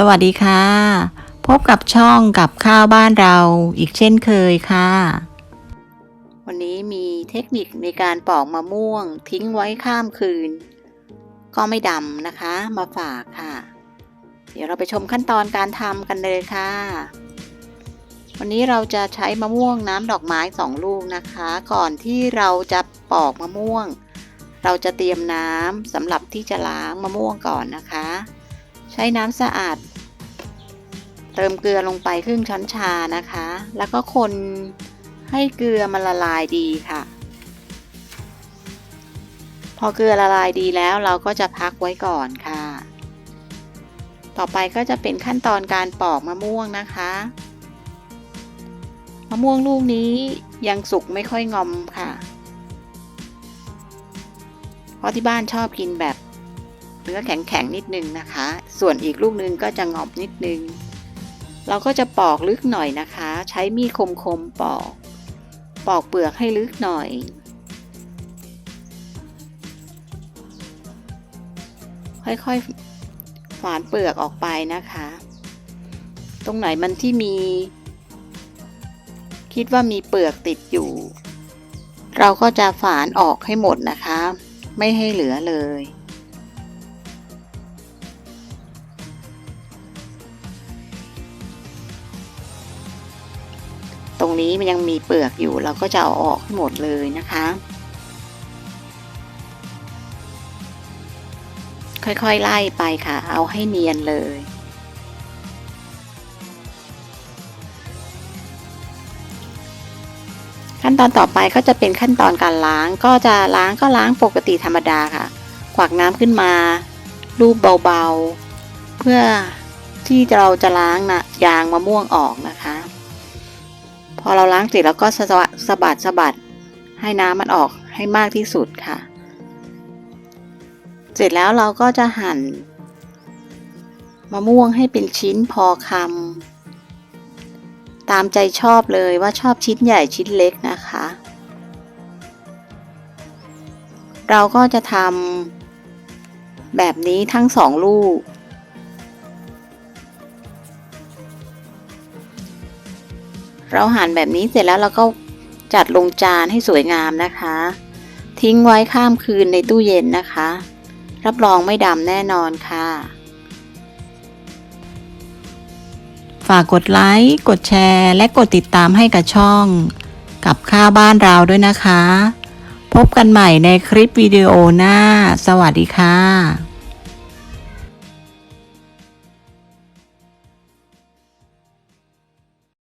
สวัสดีค่ะ พบกับช่องกับข้าวบ้านเราอีกเช่นเคยค่ะ วันนี้มีเทคนิคในการปอกมะม่วงทิ้งไว้ข้ามคืน ก็ไม่ดำนะคะมาฝากค่ะ เดี๋ยวเราไปชมขั้นตอนการทำกันเลยค่ะ วันนี้เราจะใช้มะม่วงน้ำดอกไม้สองลูกนะคะ ก่อนที่เราจะปอกมะม่วง เราจะเตรียมน้ำสำหรับที่จะล้างมะม่วงก่อนนะคะ ใช้น้ำสะอาด เติมเกลือลงไปครึ่งช้อนชานะคะ แล้วก็คนให้เกลือมันละลายดีค่ะ พอเกลือละลายดีแล้วเราก็จะพักไว้ก่อนค่ะ ต่อไปก็จะเป็นขั้นตอนการปอกมะม่วงนะคะมะม่วงลูกนี้ยังสุกไม่ค่อยงอมค่ะ เพราะที่บ้านชอบกินแบบ เนื้อแข็งๆนิดนึงนะคะ ส่วนอีกลูกนึงก็จะงอบนิดนึง เราก็จะปอกลึกหน่อยนะคะ ใช้มีดคมๆปอก ปอกเปลือกให้ลึกหน่อยค่อยๆ ฝานเปลือกออกไปนะคะ ตรงไหนมันที่มี คิดว่ามีเปลือกติดอยู่ เราก็จะฝานออกให้หมดนะคะ ไม่ให้เหลือเลย ตรงนี้มันยังมีเปลือกอยู่เราก็จะเอาออกให้หมดเลยนะคะ ค่อยๆไล่ไปค่ะ เอาให้เนียนเลย ขั้นตอนต่อไปก็จะเป็นขั้นตอนการล้างก็จะล้างก็ล้างปกติธรรมดาค่ะขวักน้ำขึ้นมาลูบเบาๆ เพื่อที่เราจะล้างนะยางมะม่วงออกนะคะ พอเราล้างเสร็จแล้วก็สะบัดสะบัดบดให้น้ำมันออกให้มากที่สุดค่ะ เสร็จแล้วเราก็จะหั่นมะม่วงให้เป็นชิ้นพอคำตามใจชอบเลยว่าชอบชิ้นใหญ่ชิ้นเล็กนะคะ เราก็จะทำแบบนี้ทั้งสองลูก เราหั่นแบบนี้เสร็จแล้วเราก็จัดลงจานให้สวยงามนะคะ ทิ้งไว้ข้ามคืนในตู้เย็นนะคะ รับรองไม่ดำแน่นอนค่ะ ฝากกดไลค์ กดแชร์ และกดติดตามให้กับช่อง กับข้าวบ้านเราด้วยนะคะ พบกันใหม่ในคลิปวิดีโอหน้า สวัสดีค่ะ